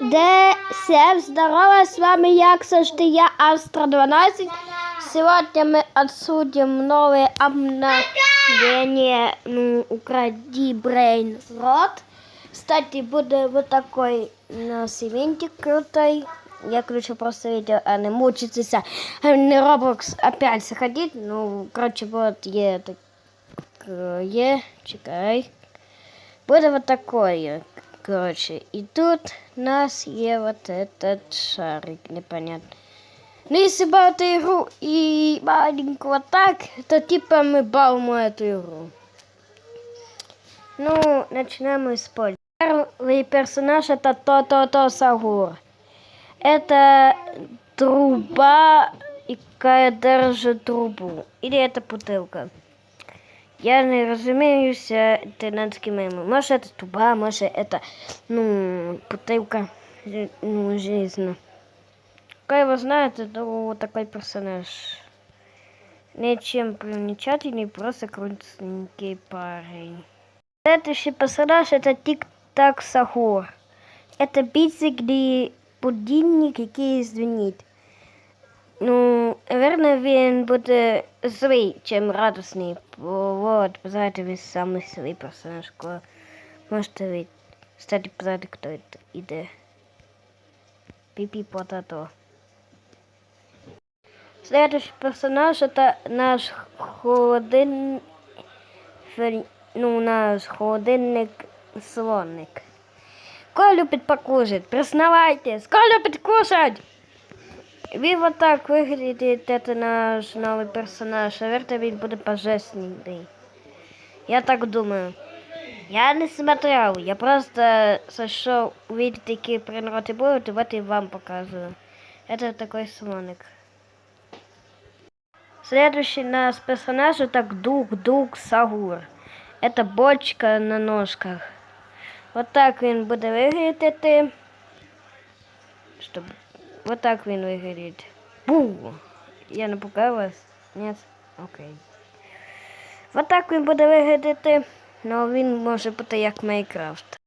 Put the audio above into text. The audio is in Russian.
Де всем здорово, с вами як завжди я, Астра 12. Сегодня мы отсудим новое обновление ну, Укради Брейн Рот. Кстати, будет вот такой у нас ивентик крутой. Я включу просто видео, а не мучиться. Не Roblox опять заходить. Ну, короче, вот є такое. Чекай. Буде вот такое. Короче, и тут нас є вот этот шарик непонятно. Ну, если бы эту игру и маленькую вот так, то типа мы бавим эту игру. Ну, начинаем использовать. Первый персонаж это То-То-То Сагур. Это труба, яка держит трубу. Или это бутылка. Я не розуміюся тенанськими. Може, это труба, може, это, ну, бутылка, ну, жизнь. Как его знает, это вот такой персонаж. Ничем примечательный, просто крутенький парень. Следующий персонаж это Тик-Так Сахур. Это пицца, где будильник, який звенит. Наверное, він буде злий, чим радісний. Вот, позади він самий злий персонаж, кого можете ви. Кстати, позади хто іде. Пипи Потато. Следующий персонаж это наш холодильник, ну, наш холодильник слоник. Кто любит покушать? Признавайтесь, кто любит кушать? Він вот так виглядить, это наш новый персонаж. Наверное, він буде божественный. Я так думаю. Я не смотрел, я просто зашел увидеть, какие природы будут, и вот и вам показываю. Это такой слоник. Следующий наш персонаж это Дук-Дук Сагур. Это бочка на ножках. Вот так він буде виглядати. Щоб вот так він виглядить. Бу! Я напугав вас? Ні? Окей. Вот так він буде виглядати. але він може бути як Майнкрафт.